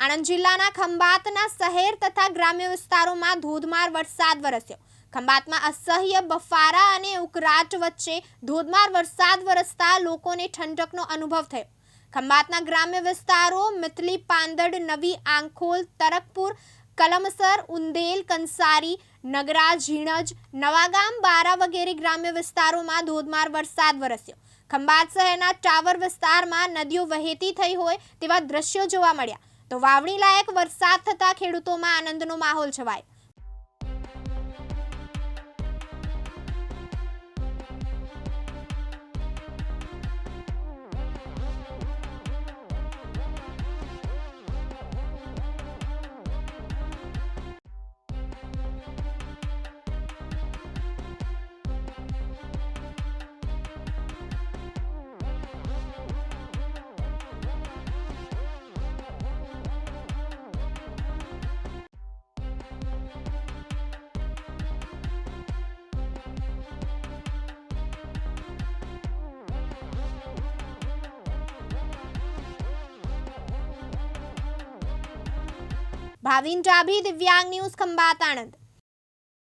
આણંદ જિલ્લાના ખંભાતના શહેર તથા ગ્રામ્ય વિસ્તારોમાં ધોધમાર વરસાદ વરસ્યો. ખંભાતમાં અસહ્ય બફારા અને ઉકરાટ વચ્ચે ધોધમાર વરસાદ વરસતા લોકોને ઠંડકનો અનુભવ થયો. ખંભાતના ગ્રામ્ય વિસ્તારો મિથલી પાંદડ, નવી આંખોલ, તરકપુર, કલમસર, ઉંદેલ, કંસારી, નગરા, ઝીણજ, નવાગામ, બારા વગેરે ગ્રામ્ય વિસ્તારોમાં ધોધમાર વરસાદ વરસ્યો. ખંભાત શહેરના ટાવર વિસ્તારમાં નદીઓ વહેતી થઈ હોય તેવા દ્રશ્યો જોવા મળ્યા. તો વાવણી લાયક વરસાદ થતા ખેડૂતોમાં આનંદનો માહોલ છવાયો. ભાવિન ડાભી દિવ્યાંગ ન્યૂઝ ખંભાત આણંદ.